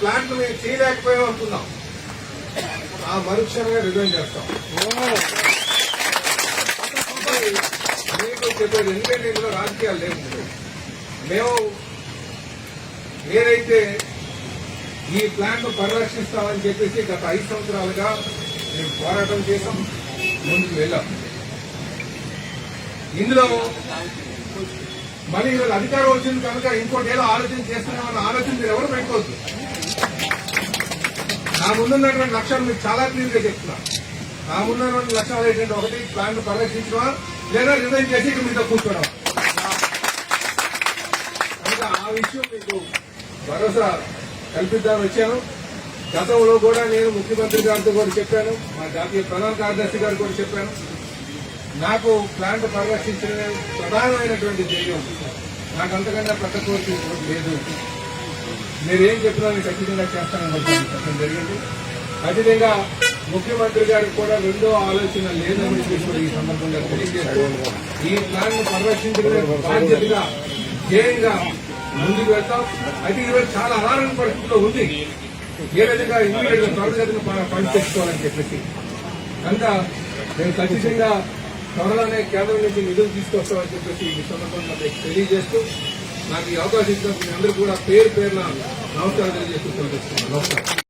Plant మేము చేయలేకపోయాం అనుకున్నాం. ఆ మరుక్షణంగా రిజైన్ చేస్తాం. మీకు చెప్పేది ఎందుకంటే ఇందులో రాజకీయాలు లేవు. మేము ఏదైతే ఈ ప్లాంట్ పరిరక్షిస్తామని చెప్పేసి గత ఐదు సంవత్సరాలుగా మేము పోరాటం చేసాం ముందుకు వెళ్ళాం. ఇందులో మళ్ళీ ఈరోజు అధికారం వచ్చింది కనుక ఇంకోటి ఏదో ఆలోచన చేస్తున్నామన్న నా ముందున్నటువంటి లక్ష్యాలు మీకు చాలా క్లియర్గా చెప్తున్నా నా ముందున్నటువంటి లక్ష్యాలు ఏంటంటే ఒకటి ప్లాంట్ పరిరక్షించడం లేదా రిజైన్ చేసి ఇక మీతో కూర్చోవడం కనుక ఆ విషయం మీకు భరోసా కల్పిద్దామని వచ్చాను. గతంలో కూడా నేను ముఖ్యమంత్రి గారితో కూడా చెప్పాను మా జాతీయ ప్రధాన కార్యదర్శి గారు కూడా చెప్పాను. నాకు ప్లాంట్ పరిరక్షించడమే ప్రధానమైనటువంటి ధైర్యం నాకు అంతకన్నా పెద్ద కోరిక లేదు. మీరేం చెప్పినా నేను ఖచ్చితంగా చేస్తానని చెప్పడం జరిగింది. ఖచ్చితంగా ముఖ్యమంత్రి గారికి కూడా రెండో ఆలోచన లేదని చెప్పి కూడా ఈ సందర్భంగా తెలియజేస్తూ ఈ ప్లాన్ను పరిరక్షించడమే బాధ్యతగా ధ్యేయంగా ముందుకు వెళ్తాం. అయితే ఈరోజు చాలా అనారోగ్య పరిస్థితిలో ఉంది. ఏ విధంగా ఇమీడియట్గా త్వరగతిని పని తెచ్చుకోవాలని చెప్పేసి. కనుక నేను ఖచ్చితంగా త్వరలోనే కేంద్రం నుంచి నిధులు తీసుకొస్తామని చెప్పేసి ఈ సందర్భంగా మీకు తెలియజేస్తూ నాకు ఈ అవకాశం ఇచ్చినందుకు మీ అందరూ కూడా పేరు పేరున నమస్కారం తెలియజేస్తూ నమస్కారం.